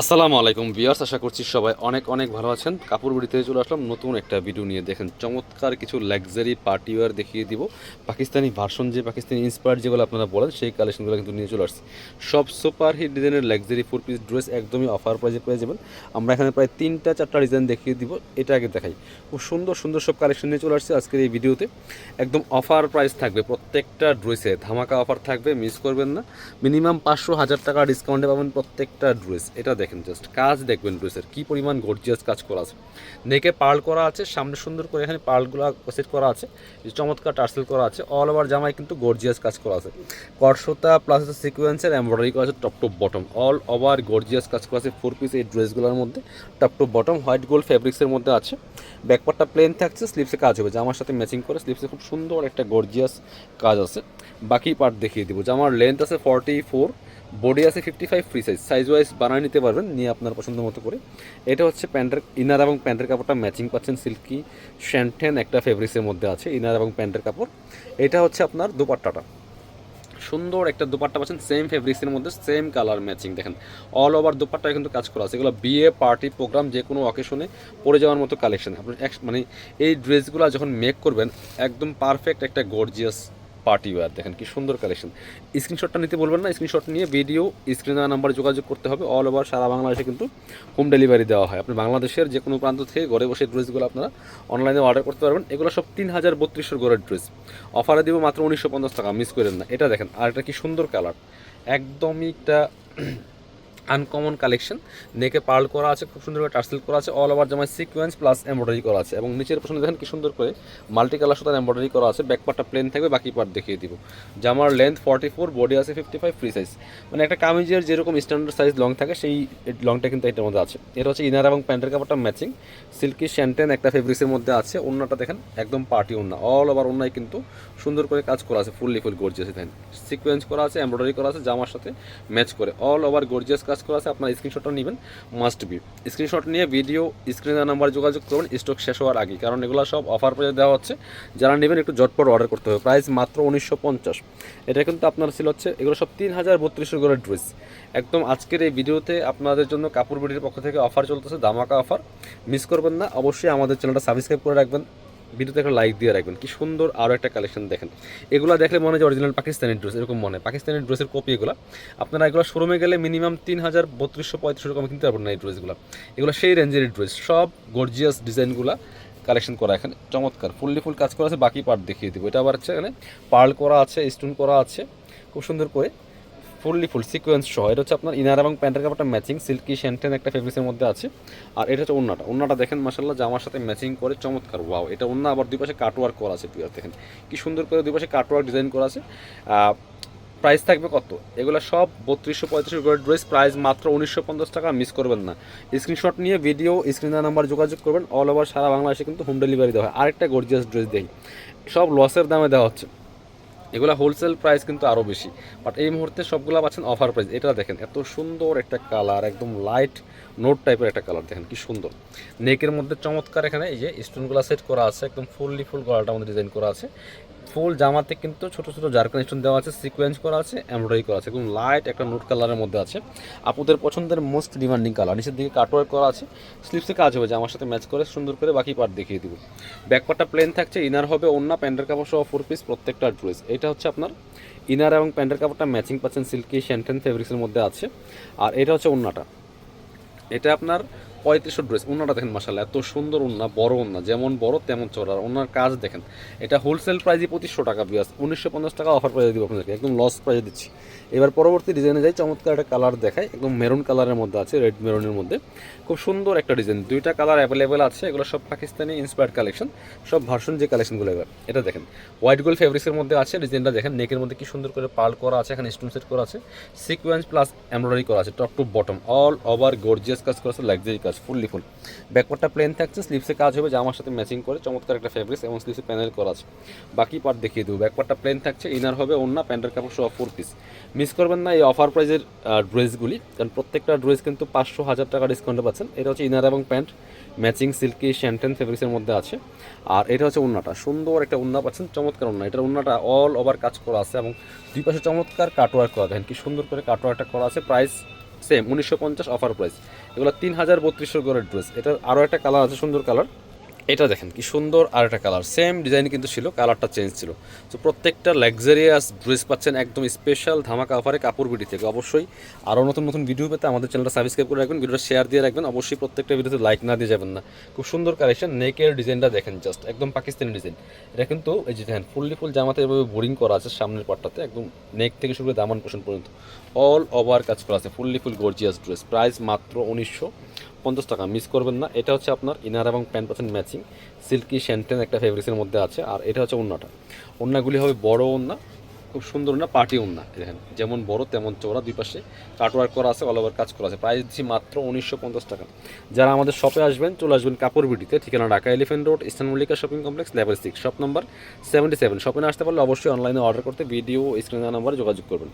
আসসালামু আলাইকুম বিয়ার্স আশা করছি সবাই অনেক অনেক ভালো আছেন। কাপড় বিড়িতে চলে আসলাম নতুন একটা ভিডিও নিয়ে। দেখেন, চমৎকার কিছু লাক্সারি পার্টিওয়ার দেখিয়ে দিব। পাকিস্তানি ভার্সন যে পাকিস্তানি ইন্সপায়ার যেগুলো আপনারা বলেন, সেই কালেকশনগুলো কিন্তু নিয়ে চলে আসছি। সব সুপার হিট ডিজাইনের লাক্সারি ফোর পিস ড্রেস একদমই অফার প্রাইজে পেয়ে যাবেন। আমরা এখানে প্রায় তিনটা চারটা ডিজাইন দেখিয়ে দিব, এটা আগে দেখাই। খুব সুন্দর সুন্দর সব কালেকশন নিয়ে চলে আসছে আজকের এই ভিডিওতে একদম অফার প্রাইস থাকবে, প্রত্যেকটা ড্রেসে ধামাকা অফার থাকবে মিস করবেন না। মিনিমাম পাঁচশো হাজার টাকা ডিসকাউন্টে পাবেন প্রত্যেকটা ড্রেস এটা দেখেন জাস্ট কাজ দেখবেন ড্রেসের কী পরিমাণ গর্জিয়াস কাজ করা আছে। নেকে পার্ল করা আছে, সামনে সুন্দর করে এখানে পার্লগুলো সেট করা আছে, চমৎকার টার্সেল করা আছে অল ওভার জামায় কিন্তু গর্জিয়াস কাজ করা আছে। কটসোতা প্লাস হচ্ছে সিকোয়েন্সের এমব্রয়ডারি করা আছে top top bottom all over gorgeous কাজ করা আছে ফোর পিস এই ড্রেসগুলোর মধ্যে top top bottom white gold ফ্যাব্রিক্সের মধ্যে আছে। ব্যাকপারটা প্লেন থাকছে স্লিপসে কাজ হবে। জামার সাথে ম্যাচিং করে স্লিপসে খুব সুন্দর একটা গর্জিয়াস কাজ আছে। বাকি পার্ট দেখিয়ে দিব। জামার লেন্থ আছে ফর্টি ফোর বডি আছে fifty five free size size wise বানিয়ে নিতে পারবেন, নিয়ে আপনার পছন্দ মতো করে। এটা হচ্ছে প্যান্টের, ইনার এবং প্যান্টের কাপড়টা ম্যাচিং পাচ্ছেন সিল্কি শ্যান্টেন একটা ফেব্রিক্সের মধ্যে আছে, ইনার এবং প্যান্টের কাপড়। এটা হচ্ছে আপনার দুপাট্টাটা। সুন্দর একটা দুপাট্টা পাচ্ছেন সেম ফেব্রিক্সের মধ্যে সেম কালার ম্যাচিং দেখেন। অল ওভার দুপাট্টায় কিন্তু কাজ করা আছে। এগুলো বিয়ে পার্টি প্রোগ্রাম যে কোনো অকেশনে পরে যাওয়ার মতো কালেকশন আপনি এক- মানে এই ড্রেসগুলো যখন মেক করবেন, একদম পারফেক্ট একটা গর্জিয়াস পার্টি ওয়্যার, দেখেন কি সুন্দর কালেকশন স্ক্রিনশটটা নিতে বলবেন না স্ক্রিনশট নিয়ে ভিডিও স্ক্রিন নাম্বারে যোগাযোগ করতে হবে। অল ওভার সারা বাংলাদেশে কিন্তু হোম ডেলিভারি দেওয়া হয়। আপনি বাংলাদেশের যে কোনো প্রান্ত থেকে ঘরে বসে ড্রেসগুলো আপনারা অনলাইনে অর্ডার করতে পারবেন। এগুলো সব তিন হাজার বত্রিশশোর ঘরের ড্রেস অফারে দিব মাত্র উনিশশো পঞ্চাশ টাকা মিস করেন না। এটা দেখেন, আর এটা কি সুন্দর কালার একদমই একটা আনকমন কালেকশন নেকে পার্ল করা আছে, খুব সুন্দর করে টার্সেল করা আছে অল ওভার জামায় সিকোয়েন্স প্লাস এমব্রয়ডারি করা আছে। এবং নিচের পছন্দ দেখেন কি সুন্দর করে মাল্টি কালার সাথে এমব্রয়ডারি করা আছে। ব্যাক পার্টটা প্লেন থাকবে, বাকি পার্ট দেখিয়ে দিব। জামার লেন্থ ফর্টি ফোর বডি আছে ফিফটি ফাইভ ফ্রি সাইজ মানে একটা কামিজের যেরকম স্ট্যান্ডার্ড সাইজ লং থাকে, সেই লংটা কিন্তু এটার মধ্যে আছে। এটা হচ্ছে ইনার এবং প্যান্টের কাপড়টা ম্যাচিং সিল্কি শ্যান্টেন একটা ফেব্রিক্সের মধ্যে আছে। অন্যটা দেখেন, একদম পার্টি ওন্না। অল ওভার অন্যায় কিন্তু সুন্দর করে কাজ করা আছে ফুললি ফুল গর্জিয়াস দেখেন। সিকোয়েন্স করা আছে এমব্রয়ডারি করা আছে, জামার সাথে ম্যাচ করে। অল ওভার গর্জিয়াস কাজ করা আছে, আপনার স্ক্রিনশটটা নেবেন মাস্ট বি স্ক্রিনশট নিয়ে ভিডিও স্ক্রিনের নাম্বার যোগাযোগ করবেন স্টক শেষ হওয়ার আগে কারণ এগুলো সব অফার প্রাইসে দেওয়া হচ্ছে। যারা নেবেন, একটু জটপট অর্ডার করতে হবে। প্রাইস মাত্র উনিশশো পঞ্চাশ। এটা কিন্তু আপনার ছিল হচ্ছে, এগুলো সব তিন হাজার বত্রিশশো করে ড্রেস একদম আজকের এই ভিডিওতে আপনাদের জন্য কাপড় বিডির পক্ষ থেকে অফার চলতেছে দামাকা অফার মিস করবেন না, অবশ্যই আমাদের চ্যানেলটা সাবস্ক্রাইব করে রাখবেন। ভিডিওতে একটা লাইক দিয়ে রাখবেন। কি সুন্দর আরও একটা কালেকশন দেখেন। এগুলো দেখলে মনে হয় অরিজিনাল পাকিস্তানি ড্রেস এরকম মনে হয়। পাকিস্তানি ড্রেসের কপি এগুলো। আপনারা এগুলো শোরুমে গেলে মিনিমাম তিন হাজার বত্রিশশো পঁয়ত্রিশশো রকম কিনতে পারবেন না এই ড্রেসগুলো এগুলো সেই রেঞ্জের ড্রেস সব গর্জিয়াস ডিজাইনগুলো কালেকশন করা এখানে। চমৎকার। ফুললি ফুল কাজ করা আছে, বাকি পার্ট দেখিয়ে দিব। এটা আবার হচ্ছে এখানে পার্ল করা আছে স্টোন করা আছে। খুব সুন্দর করে ফুললি ফুল সিকোয়েন্স সহ। এটা হচ্ছে আপনার ইনার এবং প্যান্টের কাপড়টা ম্যাচিং, সিল্কি শ্যান্টেন একটা ফেব্রিক্সের মধ্যে আছে। আর এটা হচ্ছে ওন্নাটা। ওন্নাটা দেখেন মাসাল্লাহ জামার সাথে ম্যাচিং করে চমৎকার। ওয়াও, এটা ওন্না, আবার দুই পাশে কাটওয়ার্ক করা আছে পিয়ার দেখেন। কি সুন্দর করে দুই পাশে কাটওয়ার্ক ডিজাইন করা আছে। প্রাইস থাকবে কত? এগুলো সব বত্রিশশো পঁয়ত্রিশশো করে ড্রেস প্রাইস মাত্র উনিশশো পঞ্চাশ টাকা মিস করবেন না। স্ক্রিনশট নিয়ে ভিডিও স্ক্রিনার নাম্বার যোগাযোগ করবেন। অল ওভার সারা বাংলাদেশে কিন্তু হোম ডেলিভারি দেওয়া হয়। আরেকটা গর্জিয়াস ড্রেস দেই সব লসের দামে দেওয়া হচ্ছে। এগুলো হোলসেল প্রাইস কিন্তু আরও বেশি। বাট এই মুহূর্তে সবগুলো পাচ্ছেন অফার প্রাইস এটা দেখেন, এত সুন্দর একটা কালার একদম লাইট নোট টাইপের একটা কালার দেখেন, কি সুন্দর। নেকের মধ্যে চমৎকার এখানে এই যে স্টোনগুলো সেট করা আছে, একদম ফুললি ফুল গলাটার আমাদের ডিজাইন করা আছে। ফুল জামাতে কিন্তু ছোট ছোট জারকান স্টোন দেওয়া আছে সিকোয়েন্স করা আছে এমব্রয়ডারি করা আছে একদম লাইট একটা নোট কালারের মধ্যে আছে। আপুদের পছন্দের মোস্ট ডিমান্ডিং কালার নিচের দিকে কাটওয়ার্ক করা আছে স্লিপসে কাজ হবে জামার সাথে ম্যাচ করে, সুন্দর করে বাকি পার্ট দেখিয়ে দিব। ব্যাকপার্টটা প্লেন থাকছে ইনার হবে অন্য প্যান্টের কাপড় সহ ফোর পিস প্রত্যেকটা ড্রেস এটা হচ্ছে আপনার ইনার এবং প্যান্টের কাপড়টা ম্যাচিং পাচ্ছেন সিল্কি শ্যান্টেন ফেব্রিক্সের মধ্যে আছে। আর এটা হচ্ছে ওন্নাটা এটা আপনার পঁয়ত্রিশশো ড্রেস ওনাটা দেখেন মাসাল্লাহ এত সুন্দর ওনা বড় ওনা যেমন বড় তেমন চড়ার ওনার কাজ দেখেন, এটা হোলসেল প্রাইসই পঁচিশশো টাকা বিয়াস উনিশশো পঞ্চাশ টাকা অফার প্রাইসে দিব আপনাদেরকে, একদম লস প্রাইসে দিচ্ছি। এবার পরবর্তী ডিজাইনে যাই, চমৎকার একটা কালার দেখায় একদম মেরুন কালারের মধ্যে আছে রেড মেরুনের মধ্যে। খুব সুন্দর একটা ডিজাইন দুইটা কালার অ্যাভেলেবেল আছে, এগুলো সব পাকিস্তানি ইন্সপায়ার্ড কালেকশন সব ভার্সন যে কালেকশনগুলো এবার, এটা দেখেন হোয়াইট গোল্ড ফেব্রিক্সের মধ্যে আছে ডিজাইনটা দেখেন নেকের মধ্যে কি সুন্দর করে পাল করা আছে, এখানে স্টোন সেট করা আছে সিকোয়েন্স প্লাস এমব্রয়ডারি করা আছে top to bottom all over gorgeous কাজ করা আছে লাক্সারি কাজ ফুললি ফুল ব্যাকপার্টটা প্লেন থাকছে স্লিপসে কাজ হবে, জামার সাথে ম্যাচিং করে, চমৎকার একটা ফেব্রিক্স এবং স্লিপসে প্যানেল করা আছে। বাকি পার্ট দেখিয়ে দেবো। ব্যাকপার্টটা প্লেন থাকছে ইনার হবে অন্য প্যান্টের কাপড় সহ ফোর পিস মিস করবেন না এই অফার প্রাইজের ড্রেসগুলি কারণ প্রত্যেকটা ড্রেস কিন্তু পাঁচশো হাজার টাকা ডিসকাউন্টে পাচ্ছেন। এটা হচ্ছে ইনার এবং প্যান্ট ম্যাচিং সিল্কি শ্যান্টেন ফেব্রিক্সের মধ্যে আছে। আর এটা হচ্ছে উন্নাটা সুন্দর একটা উন্না পাচ্ছেন, চমৎকার উন্না এটার উন্নাটা অল ওভার কাজ করা আছে এবং দুই পাশে চমৎকার কাটওয়ার্ক করা, দেখেন কি সুন্দর করে কাটওয়ার্কটা করা আছে। প্রাইস সেম উনিশশো পঞ্চাশ অফার প্রাইস এগুলো তিন হাজার বত্রিশশো করে ড্রেস এটার আরও একটা কালার আছে, সুন্দর কালার এটা দেখেন, কি সুন্দর আর একটা কালার সেম ডিজাইন কিন্তু ছিল কালারটা চেঞ্জ ছিল। তো প্রত্যেকটা লাক্সারিয়াস ড্রেস পাচ্ছেন একদম স্পেশাল ধামাকা অফারে কাপড় বিডি থেকে। অবশ্যই আরও নতুন নতুন ভিডিও পেতে আমাদের চ্যানেলটা সাবস্ক্রাইব করে রাখবেন ভিডিওটা শেয়ার দিয়ে রাখবেন। অবশ্যই প্রত্যেকটা ভিডিওতে লাইক না দিয়ে যাবেন না। খুব সুন্দর কালেকশন নেকের ডিজাইনটা দেখেন জাস্ট একদম পাকিস্তানি ডিজাইন এটা কিন্তু এই যে দেখেন, ফুললি ফুল জামাতে এভাবে বোরিং করা আছে সামনের পাটটাতে, একদম নেক থেকে শুরু করে দামান পোষণ পর্যন্ত। অল ওভার কাজ করা আছে, fully full gorgeous dress price মাত্র উনিশশো পঞ্চাশ টাকা মিস করবেন না। এটা হচ্ছে আপনার ইনার এবং প্যান্ট পাচ্ছেন ম্যাচিং সিল্কি শ্যান্টেন একটা ফেব্রিক্সের মধ্যে আছে, আর এটা হচ্ছে ওন্নাটা ওন্নাগুলি হবে বড় ওন্না খুব সুন্দর না পার্টি ওন্না দেখেন। যেমন বড়, তেমন চওড়া, দুই পাশে কাটওয়ার্ক করা আছে অল ওভার কাজ করা আছে। প্রাইস দিচ্ছি মাত্র উনিশশো পঞ্চাশ টাকা। যারা আমাদের শপে আসবেন, চলে আসবেন কাপড় বিটিতে, ঠিকানা Dhaka elephant road eastern Mallika shopping complex level six shop number seventy seven শপে আসতে পারলে অবশ্যই অনলাইনে অর্ডার করতে ভিডিও স্ক্রিনে নাম্বারে যোগাযোগ করবেন।